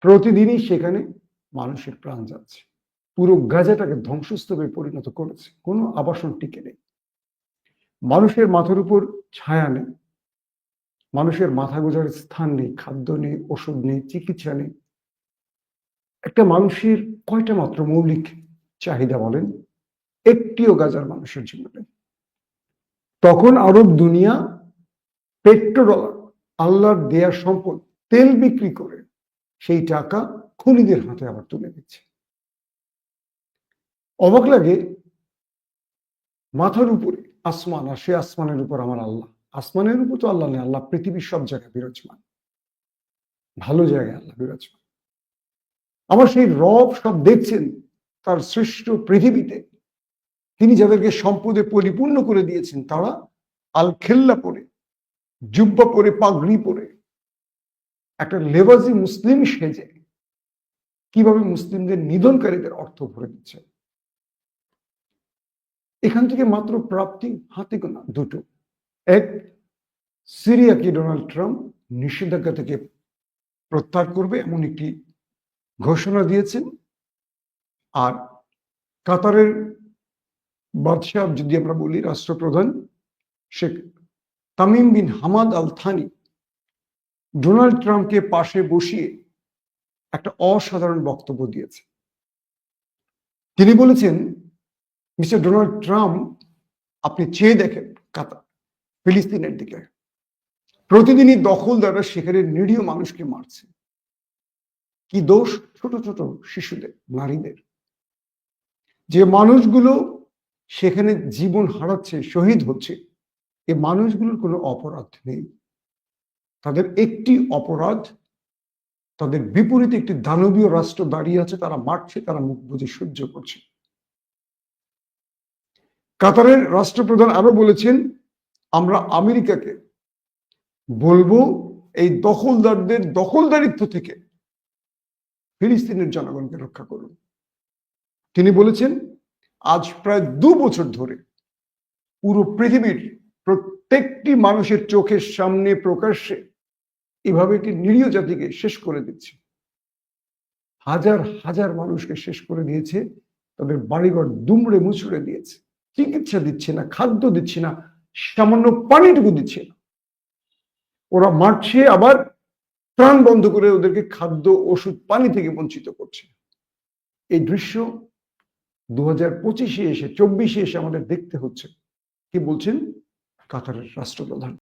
প্রতিদিনই সেখানে মানুষের প্রাণ যাচ্ছে। পুরো গাজাটাকে ধ্বংসস্তূপে পরিণত করেছে, কোনো আবাসন টিকে নেই। মানুষের মাথার উপর ছায়া নেই, মানুষের মাথা গোজার স্থান নেই, খাদ্য নেই, ওষুধ নেই, চিকিৎসা নেই। একটা মানুষের কয়টা মাত্র মৌলিক চাহিদা বলেন? একটিও গাজার মানুষের নেই। তখন আরব দুনিয়া পেট্রোডলার আল্লাহর দেয়া সম্পদ, তেল বিক্রি করে সেই টাকা খুনিদের হাতে আবার তুলে দিচ্ছে। অবাক লাগে, মাথার উপরে আসমান আর সে আসমানের উপর আমার আল্লাহ। আসমানের উপর তো আল্লাহ নেই, আল্লাহ পৃথিবীর সব জায়গায় বিরাজমান। ভালো জায়গায় আল্লাহ বিরাজমান। আমার সেই রব সব দেখছেন তার সৃষ্ট পৃথিবীতে। তিনি যাদেরকে সম্পদে পরিপূর্ণ করে দিয়েছেন, তারা আল খেল্লা পরে, জুব্বা পরে, পাগড়ি পরে একটা লেবাজি মুসলিম সেজে কীভাবে মুসলিমদের নিধনকারীদের অর্থ ভরে দিচ্ছে? এখান থেকে মাত্র প্রাপ্তি হাতে গোনা দুটো। এক, সিরিয়াকে ডোনাল্ড ট্রাম্প নিষেধাজ্ঞা থেকে প্রত্যাহার করবে এমন একটি ঘোষণা দিয়েছেন। আর কাতারের বাদশাহ যদি আমরা বলি রাষ্ট্রপ্রধান Sheikh Tamim bin Hamad Al Thani Donald ট্রাম্পকে পাশে বসিয়ে একটা অসাধারণ বক্তব্য দিয়েছে। তিনি বলেছেন, মিস্টার ডোনাল্ড ট্রাম্প, আপনি চেয়ে দেখেন কাতার, ফিলিস্তিনের দিকে। প্রতিদিনই দখলদাররা সেখানে নিরীহ মানুষকে মারছে। কি দোষ ছোট ছোট শিশুদের, নারীদের? যে মানুষগুলো সেখানে জীবন হারাচ্ছে, শহীদ হচ্ছে, এ মানুষগুলোর কোনো অপরাধ নেই। তাদের একটি অপরাধ, তাদের বিপরীতে একটি দানবীয় রাষ্ট্র দাঁড়িয়ে আছে, তারা মারছে, তারা মুখ বুঝে সহ্য করছে। কাতারের রাষ্ট্রপ্রধান আরও বলেছেন, আমরা আমেরিকাকে বলব এই দখলদারদের দখলদারিত্ব থেকে ফিলিস্তিনের জনগণকে রক্ষা করুন। তিনি বলেছেন, আজ প্রায় দু বছর ধরে পুরো পৃথিবীর প্রত্যেকটি মানুষের চোখের সামনে প্রকাশ্যে এভাবে কি নিরীহ জাতিকে শেষ করে দিচ্ছে। হাজার হাজার মানুষকে শেষ করে দিয়েছে, তাদের বাড়িঘর দুমড়ে মুচড়ে দিয়েছে। চিকিৎসা দিচ্ছে না, খাদ্য দিচ্ছে না, সামান্য পানিটুকু দিচ্ছে না। ওরা মারছে আবার প্রাণ বন্ধ করে ওদেরকে খাদ্য, ওষুধ, পানি থেকে বঞ্চিত করছে। এই দৃশ্য দু হাজার পঁচিশে এসে, চব্বিশে এসে আমাদের দেখতে হচ্ছে। কি বলছেন? কাতারের রাষ্ট্রপ্রধান।